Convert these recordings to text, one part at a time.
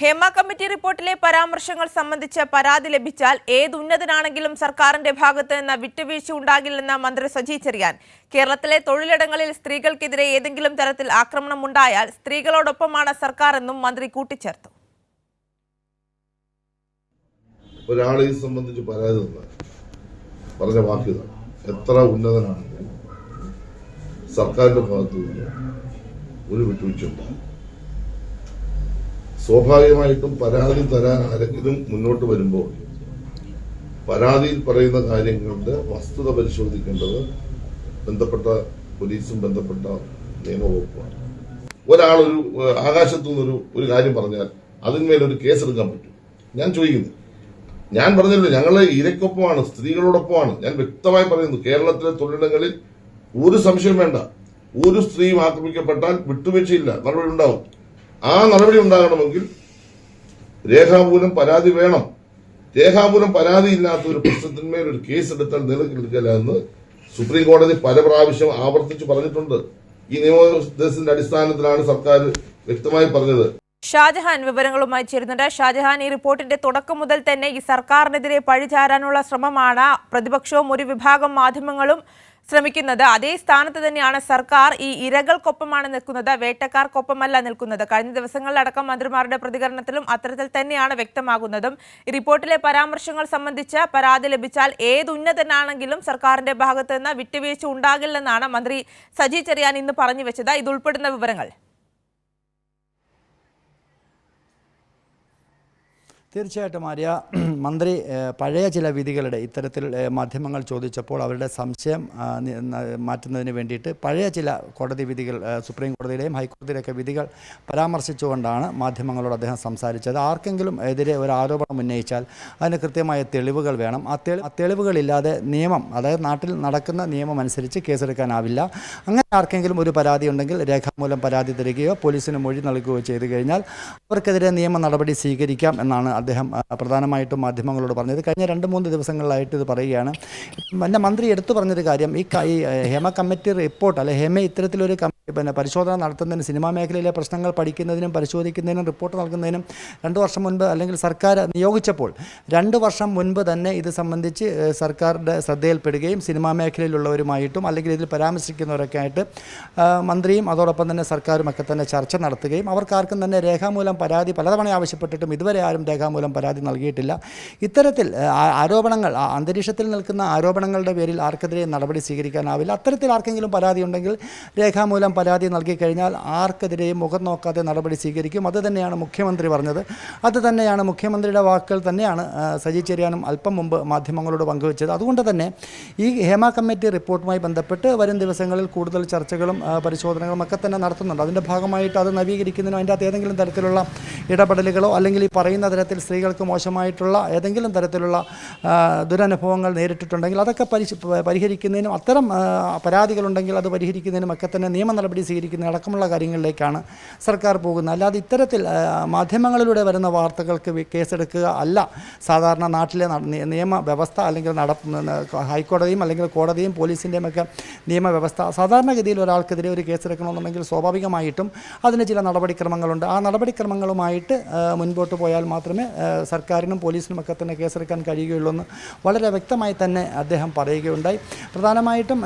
Hema committee റിപ്പോർട്ടിലെ പരാമർശങ്ങൾ സംബന്ധിച്ച പരാതി ലഭിച്ചാൽ ഏത് ഉന്നതനാണെങ്കിലും സർക്കാരിന്റെ ഭാഗത്ത് നിന്ന് വിട്ടുവീഴ്ച ഉണ്ടാകില്ലെന്ന് മന്ത്രി സജി ചെറിയാൻ. കേരളത്തിലെ തൊഴിലിടങ്ങളിൽ സ്ത്രീകൾക്കെതിരെ ഏതെങ്കിലും തരത്തിൽ ആക്രമണം ഉണ്ടായാൽ സ്ത്രീകളോടൊപ്പമാണ് സർക്കാർ എന്നും മന്ത്രി കൂട്ടിച്ചേർത്തു. ഒരാളെ സംബന്ധിച്ച് പരാതി പറഞ്ഞ വാക്യത എത്ര ഉന്നതനാണെങ്കിലും സർക്കാരിന്റെ ഭാഗത്തു ഒരു വിട്ടുവീഴ്ച ഉണ്ടാകും സ്വാഭാവികമായിട്ടും പരാതി തരാൻ ആരെങ്കിലും മുന്നോട്ട് വരുമ്പോൾ പരാതിയിൽ പറയുന്ന കാര്യങ്ങളുടെ വസ്തുത പരിശോധിക്കേണ്ടത് ബന്ധപ്പെട്ട പോലീസും ബന്ധപ്പെട്ട നിയമവകുപ്പാണ് ഒരാളൊരു ആകാശത്തു നിന്നൊരു ഒരു കാര്യം പറഞ്ഞാൽ അതിന്മേലൊരു കേസെടുക്കാൻ പറ്റും. ഞാൻ ചോദിക്കുന്നു. ഞാൻ പറഞ്ഞല്ലോ ഞങ്ങൾ ഇരക്കൊപ്പമാണ് സ്ത്രീകളോടൊപ്പമാണ്. ഞാൻ വ്യക്തമായി പറയുന്നു കേരളത്തിലെ തൊഴിലിടങ്ങളിൽ ഒരു സംശയം വേണ്ട. ഒരു സ്ത്രീയും ആക്രമിക്കപ്പെട്ടാൽ വിട്ടുവീഴ്ചയില്ല. നടപടി ഉണ്ടാവും. ആ നടപടി ഉണ്ടാകണമെങ്കിൽ രേഖാമൂലം പരാതി വേണം. രേഖാമൂലം പരാതി ഇല്ലാത്ത ഒരു പ്രശ്നത്തിന്മേൽ ഒരു കേസ് എടുത്താൽ നിലനിൽക്കില്ല എന്ന് സുപ്രീം കോടതി പല പ്രാവശ്യം ആവർത്തിച്ച് പറഞ്ഞിട്ടുണ്ട്. ഈ നിയമോപദേശത്തിന്റെ അടിസ്ഥാനത്തിലാണ് സർക്കാർ വ്യക്തമായി പറഞ്ഞത്. ഷാജഹാൻ വിവരങ്ങളുമായി ചേരുന്നുണ്ട്. ഷാജഹാൻ ഈ റിപ്പോർട്ടിന്റെ തുടക്കം മുതൽ തന്നെ ഈ സർക്കാരിനെതിരെ പഴിചാരാനുള്ള ശ്രമമാണ്. പ്രതിപക്ഷവും ഒരു വിഭാഗം മാധ്യമങ്ങളും ശ്രമിക്കുന്നത്. അതേ സ്ഥാനത്ത് തന്നെയാണ് സർക്കാർ ഈ ഇരകൾക്കൊപ്പമാണ് നിൽക്കുന്നത്. വേട്ടക്കാർക്കൊപ്പമല്ല നിൽക്കുന്നത്. കഴിഞ്ഞ ദിവസങ്ങളിലടക്കം മന്ത്രിമാരുടെ പ്രതികരണത്തിലും അത്തരത്തിൽ തന്നെയാണ് വ്യക്തമാകുന്നതും. റിപ്പോർട്ടിലെ പരാമർശങ്ങൾ സംബന്ധിച്ച് പരാതി ലഭിച്ചാൽ ഏത് ഉന്നതനാണെങ്കിലും സർക്കാരിന്റെ ഭാഗത്ത് നിന്ന് വിട്ടുവീഴ്ച ഉണ്ടാകില്ലെന്നാണ് മന്ത്രി സജി ചെറിയാൻ ഇന്ന് പറഞ്ഞു വെച്ചത്. ഇതുൾപ്പെടുന്ന വിവരങ്ങൾ. തീർച്ചയായിട്ടും ആര്യ മന്ത്രി പഴയ ചില വിധികളുടെ ഇത്തരത്തിൽ മാധ്യമങ്ങൾ ചോദിച്ചപ്പോൾ അവരുടെ സംശയം മാറ്റുന്നതിന് വേണ്ടിയിട്ട് പഴയ ചില കോടതി വിധികൾ സുപ്രീം കോടതിയിലെയും ഹൈക്കോടതിയിലെയൊക്കെ വിധികൾ പരാമർശിച്ചുകൊണ്ടാണ് മാധ്യമങ്ങളോട് അദ്ദേഹം സംസാരിച്ചത്. ആർക്കെങ്കിലും എതിരെ ഒരു ആരോപണം ഉന്നയിച്ചാൽ അതിന് കൃത്യമായ തെളിവുകൾ വേണം. ആ തെളി ആ തെളിവുകളില്ലാതെ നിയമം അതായത് നാട്ടിൽ നടക്കുന്ന നിയമം അനുസരിച്ച് കേസെടുക്കാനാവില്ല. അങ്ങനെ ആർക്കെങ്കിലും ഒരു പരാതി ഉണ്ടെങ്കിൽ രേഖാമൂലം പരാതി തരികയോ പോലീസിന് മൊഴി നൽകുകയോ ചെയ്തു കഴിഞ്ഞാൽ അവർക്കെതിരെ നിയമ നടപടി സ്വീകരിക്കാം എന്നാണ് അദ്ദേഹം പ്രധാനമായിട്ടും മാധ്യമങ്ങളോട് പറഞ്ഞത് കഴിഞ്ഞ രണ്ട് മൂന്ന് ദിവസങ്ങളിലായിട്ട് ഇത് പറയുകയാണ്. എന്റെ മന്ത്രി എടുത്തു പറഞ്ഞൊരു കാര്യം ഈ ഹേമ കമ്മിറ്റി റിപ്പോർട്ട് അല്ലെ ഹേമ ഇത്തരത്തിലൊരു പിന്നെ പരിശോധന നടത്തുന്നതിനും സിനിമാ മേഖലയിലെ പ്രശ്നങ്ങൾ പഠിക്കുന്നതിനും പരിശോധിക്കുന്നതിനും റിപ്പോർട്ട് നൽകുന്നതിനും രണ്ട് വർഷം മുൻപ് അല്ലെങ്കിൽ സർക്കാർ നിയോഗിച്ചപ്പോൾ രണ്ട് വർഷം മുൻപ് തന്നെ ഇത് സംബന്ധിച്ച് സർക്കാരിന്റെ ശ്രദ്ധയിൽപ്പെടുകയും സിനിമാ മേഖലയിലുള്ളവരുമായിട്ടും അല്ലെങ്കിൽ ഇതിൽ പരാമർശിക്കുന്നവരൊക്കെ ആയിട്ട് മന്ത്രിയും അതോടൊപ്പം തന്നെ സർക്കാരും ഒക്കെ തന്നെ ചർച്ച നടത്തുകയും അവർക്കാർക്കും തന്നെ രേഖാമൂലം പരാതി പലതവണ ആവശ്യപ്പെട്ടിട്ടും ഇതുവരെ ആരും രേഖാമൂലം പരാതി നൽകിയിട്ടില്ല. ഇത്തരത്തിൽ ആരോപണങ്ങൾ അന്തരീക്ഷത്തിൽ നിൽക്കുന്ന ആരോപണങ്ങളുടെ പേരിൽ ആർക്കെതിരെ നടപടി സ്വീകരിക്കാനാവില്ല. അത്തരത്തിൽ ആർക്കെങ്കിലും പരാതി ഉണ്ടെങ്കിൽ രേഖാമൂലം പരാതി നൽകി കഴിഞ്ഞാൽ ആർക്കെതിരെയും മുഖം നോക്കാതെ നടപടി സ്വീകരിക്കും. അത് തന്നെയാണ് മുഖ്യമന്ത്രി പറഞ്ഞത്. അത് തന്നെയാണ് മുഖ്യമന്ത്രിയുടെ വാക്കുകൾ തന്നെയാണ് സജി ചെറിയാനും അല്പം മുമ്പ് മാധ്യമങ്ങളോട് പങ്കുവച്ചത്. അതുകൊണ്ട് തന്നെ ഈ ഹേമ കമ്മിറ്റി റിപ്പോർട്ടുമായി ബന്ധപ്പെട്ട് വരും ദിവസങ്ങളിൽ കൂടുതൽ ചർച്ചകളും പരിശോധനകളും ഒക്കെ തന്നെ നടത്തുന്നുണ്ട്. അതിന്റെ ഭാഗമായിട്ട് അത് നവീകരിക്കുന്നതിനോ അതിന്റെ അകത്ത് ഏതെങ്കിലും തരത്തിലുള്ള ഇടപെടലുകളോ അല്ലെങ്കിൽ ഈ പറയുന്ന തരത്തിൽ സ്ത്രീകൾക്ക് മോശമായിട്ടുള്ള ഏതെങ്കിലും തരത്തിലുള്ള ദുരനുഭവങ്ങൾ നേരിട്ടിട്ടുണ്ടെങ്കിൽ അതൊക്കെ പരിശ പരിഹരിക്കുന്നതിനും അത്തരം പരാതികളുണ്ടെങ്കിൽ അത് പരിഹരിക്കുന്നതിനും ഒക്കെ തന്നെ നിയമ നടപടി സ്വീകരിക്കുന്ന അടക്കമുള്ള കാര്യങ്ങളിലേക്കാണ് സർക്കാർ പോകുന്നത്. അല്ലാതെ ഇത്തരത്തിൽ മാധ്യമങ്ങളിലൂടെ വരുന്ന വാർത്തകൾക്ക് കേസെടുക്കുക അല്ല. സാധാരണ നാട്ടിലെ നിയമ വ്യവസ്ഥ അല്ലെങ്കിൽ നട ഹൈക്കോടതിയും അല്ലെങ്കിൽ കോടതിയും പോലീസിന്റെയും ഒക്കെ നിയമവ്യവസ്ഥ സാധാരണഗതിയിൽ ഒരാൾക്കെതിരെ ഒരു കേസെടുക്കണമെന്നുണ്ടെങ്കിൽ സ്വാഭാവികമായിട്ടും അതിന് ചില നടപടിക്രമങ്ങളുണ്ട്. ആ നടപടിക്രമങ്ങളുമായിട്ട് ആ, മുൻപോട്ട് പോയാൽ മാത്രമേ സർക്കാരിനും പോലീസിനും ഒക്കെ തന്നെ കേസെടുക്കാൻ കഴിയുകയുള്ളൂ എന്ന് വളരെ വ്യക്തമായി തന്നെ അദ്ദേഹം പറയുകയുണ്ടായി. പ്രധാനമായിട്ടും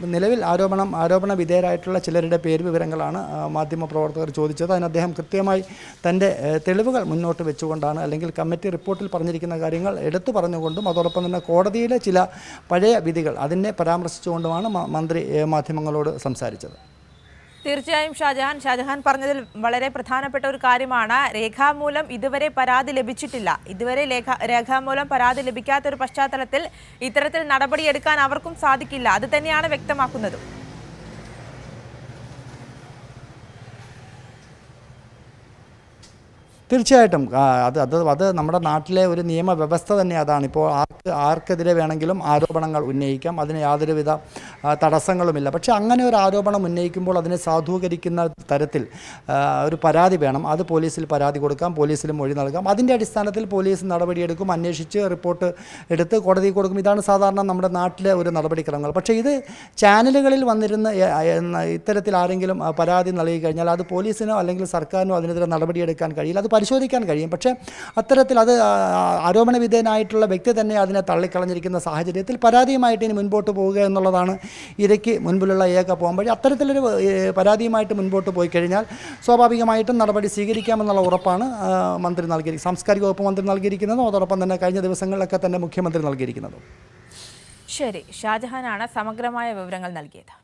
നിലവിൽ ആരോപണം ആരോപണ വിധേയരായിട്ടുള്ള ചിലരുടെ പേര് വിവരങ്ങളാണ് മാധ്യമപ്രവർത്തകർ ചോദിച്ചത്. അതിന് അദ്ദേഹം കൃത്യമായി തന്റെ തെളിവുകൾ മുന്നോട്ട് വെച്ചുകൊണ്ടാണ് അല്ലെങ്കിൽ കമ്മിറ്റി റിപ്പോർട്ടിൽ പറഞ്ഞിരിക്കുന്ന കാര്യങ്ങൾ എടുത്തു പറഞ്ഞുകൊണ്ടും അതോടൊപ്പം തന്നെ കോടതിയിലെ ചില പഴയ വിധികൾ അതിനെ പരാമർശിച്ചുകൊണ്ടുമാണ് മന്ത്രി മാധ്യമങ്ങളോട് സംസാരിച്ചത്. തീർച്ചയായും ഷാജഹാൻ ഷാജഹാൻ പറഞ്ഞതിൽ വളരെ പ്രധാനപ്പെട്ട ഒരു കാര്യമാണ്. രേഖാമൂലം ഇതുവരെ പരാതി ലഭിച്ചിട്ടില്ല. ഇതുവരെ രേഖ രേഖാമൂലം പരാതി ലഭിക്കാത്ത ഒരു പശ്ചാത്തലത്തിൽ ഇത്തരത്തിൽ നടപടിയെടുക്കാൻ അവർക്കും സാധിക്കില്ല. അത് തന്നെയാണ് വ്യക്തമാക്കുന്നത്. തീർച്ചയായിട്ടും. അത് അത് അത് നമ്മുടെ നാട്ടിലെ ഒരു നിയമവ്യവസ്ഥ തന്നെ അതാണ്. ഇപ്പോൾ ആർക്ക് ആർക്കെതിരെ വേണമെങ്കിലും ആരോപണങ്ങൾ ഉന്നയിക്കാം. അതിന് യാതൊരുവിധ തടസ്സങ്ങളുമില്ല. പക്ഷേ അങ്ങനെ ഒരു ആരോപണം ഉന്നയിക്കുമ്പോൾ അതിനെ സാധൂകരിക്കുന്ന തരത്തിൽ ഒരു പരാതി വേണം. അത് പോലീസിൽ പരാതി കൊടുക്കാം പോലീസിൽ മൊഴി നൽകാം. അതിന്റെ അടിസ്ഥാനത്തിൽ പോലീസ് നടപടിയെടുക്കും അന്വേഷിച്ച് റിപ്പോർട്ട് എടുത്ത് കോടതിയിൽ കൊടുക്കും. ഇതാണ് സാധാരണ നമ്മുടെ നാട്ടിലെ ഒരു നടപടിക്രമങ്ങൾ. പക്ഷേ ഇത് ചാനലുകളിൽ വന്നിരുന്ന ഇത്തരത്തിൽ ആരെങ്കിലും പരാതി നൽകി കഴിഞ്ഞാൽ അത് പോലീസിനോ അല്ലെങ്കിൽ സർക്കാരിനോ അതിനെതിരെ നടപടിയെടുക്കാൻ കഴിയില്ല. അത് പരിശോധിക്കാൻ കഴിയും. പക്ഷേ അത്തരത്തിൽ അത് ആരോപണവിധേയനായിട്ടുള്ള ആരോപണ വിധേയനായിട്ടുള്ള വ്യക്തി തന്നെ അതിനെ തള്ളിക്കളഞ്ഞിരിക്കുന്ന സാഹചര്യത്തിൽ പരാതിയുമായിട്ട് ഇനി മുൻപോട്ട് പോവുക എന്നുള്ളതാണ് ഇരയ്ക്ക് മുൻപിലുള്ള ഏക പോകുമ്പോൾ അത്തരത്തിലൊരു പരാതിയുമായിട്ട് മുൻപോട്ട് പോയി കഴിഞ്ഞാൽ സ്വാഭാവികമായിട്ടും നടപടി സ്വീകരിക്കാമെന്നുള്ള ഉറപ്പാണ് മന്ത്രി നൽകിയിരിക്കുന്നത്. സാംസ്കാരിക വകുപ്പ് മന്ത്രി നൽകിയിരിക്കുന്നതും അതോടൊപ്പം തന്നെ കഴിഞ്ഞ ദിവസങ്ങളിലൊക്കെ തന്നെ മുഖ്യമന്ത്രി നൽകിയിരിക്കുന്നതും. ശരി. ഷാജഹാനാണ് സമഗ്രമായ വിവരങ്ങൾ നൽകിയത്.